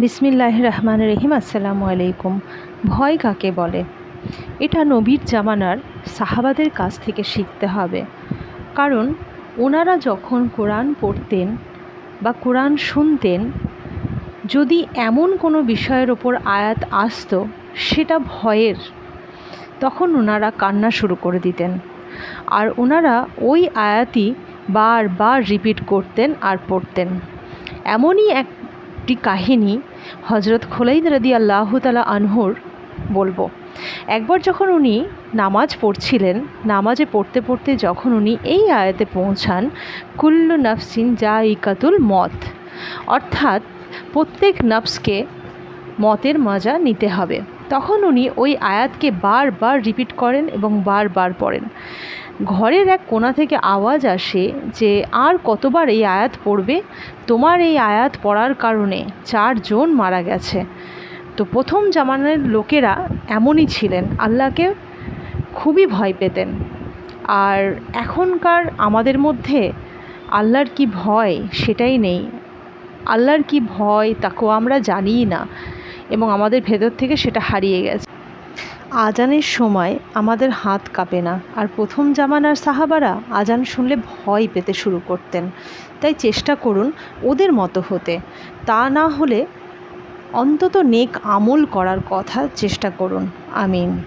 বিসমিল্লাহ রহমান রহিম, আসসালামু আলাইকুম। ভয় কাকে বলে? এটা নবীর জামানার সাহাবাদের কাছ থেকে শিখতে হবে। কারণ ওনারা যখন কোরআন পড়তেন বা কোরআন শুনতেন, যদি এমন কোনো বিষয়ের ওপর আয়াত আসতো, সেটা ভয়ের, তখন ওনারা কান্না শুরু করে দিতেন। আর ওনারা ওই আয়াতই বারবার রিপিট করতেন আর পড়তেন। এমনই একটি কাহিনী হজরত খোলাইদ রদি আল্লাহ তালা আনহুর বলব। একবার যখন উনি নামাজ পড়ছিলেন, নামাজে পড়তে পড়তে যখন উনি এই আয়াতে পৌঁছান, কুল্লু নফসিন যা ইকাতুল মত, অর্থাৎ প্রত্যেক নফসকে মতের মজা নিতে হবে। তখন উনি ওই আয়াতকে বারবার রিপিট করেন এবং বারবার পড়েন। ঘরের এক কোণা থেকে আওয়াজ আসে যে, আর কতবার এই আয়াত পড়বে? তোমার এই আয়াত পড়ার কারণে চারজন মারা গেছে। তো প্রথম জামানের লোকেরা এমনই ছিলেন, আল্লাহকে খুবই ভয় পেতেন। আর এখনকার আমাদের মধ্যে আল্লাহর কি ভয় সেটাই নেই। আল্লাহর কি ভয় তাকেও আমরা জানিই না। এবং আমাদের ভেতর থেকে সেটা হারিয়ে গেছে। আজানের সময় আমাদের হাত কাঁপে না, আর প্রথম জামানার সাহাবারা আজান শুনলে ভয় পেতে শুরু করতেন। তাই চেষ্টা করুন ওদের মতো হতে। তা না হলে অন্তত নেক আমল করার কথা চেষ্টা করুন। আমিন।